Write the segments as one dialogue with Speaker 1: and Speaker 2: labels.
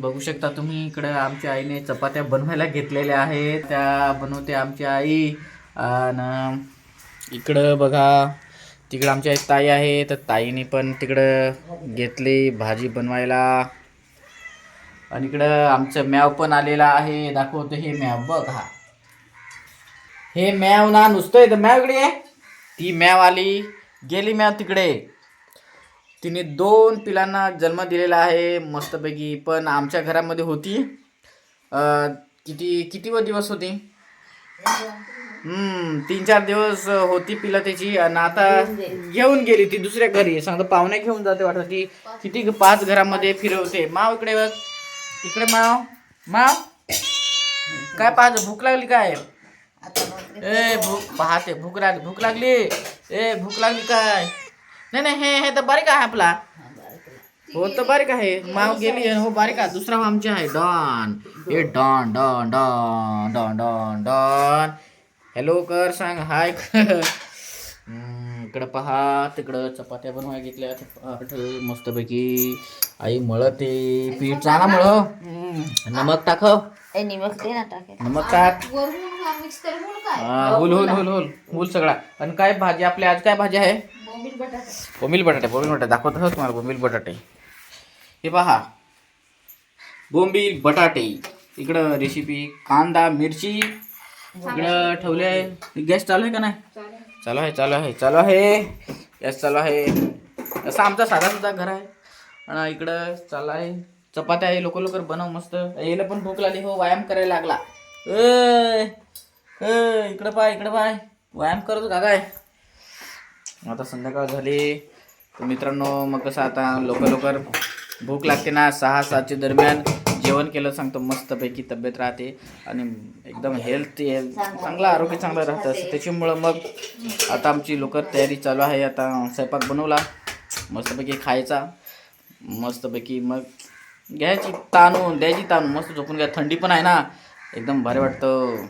Speaker 1: बघू शकता तुम्ही इकडं आमच्या आईने चपात्या बनवायला घेतलेल्या आहेत. त्या बनवते आमची आई. आणि इकडं बघा तिकडं आमच्या आई ताई आहे. तर ताईने पण तिकडं घेतली भाजी बनवायला. आणि इकडं आमचं मॅव पण आलेला आहे. दाखवतो हे मॅव बघ. हा हे मॅव ना नुसतं तर म्याव इकडे ती मॅव आली. गेली मॅव तिकडे. तिने दोन पिलांना जन्म दिलेला आहे मस्तपैकी. पण आमच्या घरामध्ये होती. अं, किती किती व दिवस होती? हम्म तीन चार दिवस होती पिला त्याची. आणि आता घेऊन गेली ती दुसऱ्या घरी. सांगतो पाहुणे घेऊन जाते वाटत ती. किती पाच घरामध्ये फिरवते. माव इकडे बघ. इकडे माव. माव. काय पाहत भूक लागली काय? ए भूक. पाहते. भूक लागली. भूक लागली. ए भूक लागली काय? नाही नाही हे हे तर बारीक आहे आपला. हो तर बारीक आहे. माव गेली हो बारीक आहे. दुसरा आमचे आहे. डॉन. हे don don don don don don. Hello कर सांग. हाय कर. इकडं पहा. तिकडं चपात्या बनवाय घेतल्या. पाठ मस्तपैकी. आई मळते. पीठ चांगला मळ. नमक टाक
Speaker 2: ए निमक
Speaker 1: नमक टाक. हा, हुल हुल हुल हुल हुल सगळा. आणि काय भाजी आपली आज काय भाजी आहे?
Speaker 3: बोंबील बटाटे.
Speaker 1: बोंबील बटाटे दाखवत हो तुम्हाला बोंबील बटाटे? हे पहा. बोंबील बटाटे. इकडं रेसिपी कांदा मिरची. इकडं ठेवले आहे. गॅस चालू आहे का नाही? चालू आहे चालू आहे चालू आहे. गॅस चालू आहे. असं आमचा साधा सुद्धा घर आहे. आणि इकडं चालू आहे. चपात्या आहे लोक लवकर बनव मस्त. यायला पण भूक लागली हो व्यायाम करायला लागला. ए इकडं पाय इकडं पाय. व्यायाम करतो का काय आता संध्याकाळ झाली. तर मित्रांनो मग कसं आता लवकर लवकर भूक लागते ना सहा सातच्या दरम्यान जेवण केलं सांगतो मस्तपैकी तब्येत राहते आणि एकदम हेल्थ चांगलं आरोग्य चांगलं राहतं असं. त्याच्यामुळं मग आता आमची लवकर तयारी चालू आहे. आता स्वयंपाक बनवला मस्तपैकी खायचा मस्तपैकी मग घ्यायची ताणून द्यायची ताणून मस्त झोपून घ्या. थंडी पण आहे ना एकदम भारी वाटतं.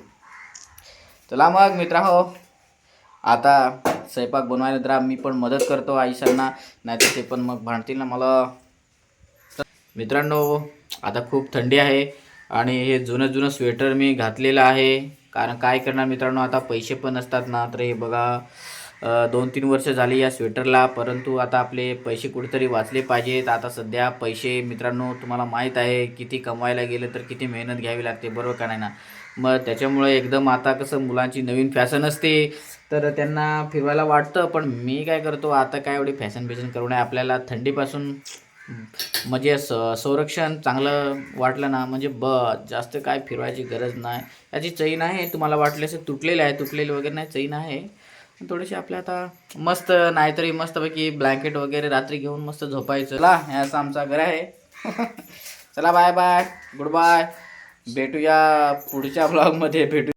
Speaker 1: चला मग मित्रा हो. आता स्वयंपाक बनवायला तर मी पण मदत करतो आईशांना नाहीतर ते पण मग भांडतील ना मला. मित्रांनो आता खूप थंडी आहे आणि हे जुनं जुनं स्वेटर मी घातलेलं आहे. कारण काय करणार मित्रांनो आता पैसे पण नसतात ना. तर हे बघा दोन तीन वर्ष झाली या स्वेटरला परंतु आता आपले पैसे कुठेतरी वाचले पाहिजेत. आता सध्या पैसे मित्रांनो तुम्हाला माहीत आहे किती कमवायला गेलं तर किती मेहनत घ्यावी लागते बरोबर का नाही ना? मग त्याच्यामुळे एकदम आता कसं मुलांची नवीन फॅशन असते तर त्यांना फिरवायला वाटतं पण मी काय करतो आता काय एवढी फॅशन बिशन करू नये आपल्याला थंडीपासून म्हणजे स संरक्षण चांगलं वाटलं ना म्हणजे ब जास्त काय फिरवायची गरज नाही. याची चैन आहे तुम्हाला वाटले असं तुटलेलं आहे तुटलेली वगैरे नाही चैन आहे. थोडीशी आपल्या आता मस्त नाहीतरी मस्तपैकी ब्लँकेट वगैरे रात्री घेऊन मस्त झोपायचं. ला हे असं आमचा घर आहे. चला बाय बाय गुड बाय भेटूया पुढच्या ब्लॉगमध्ये भेटू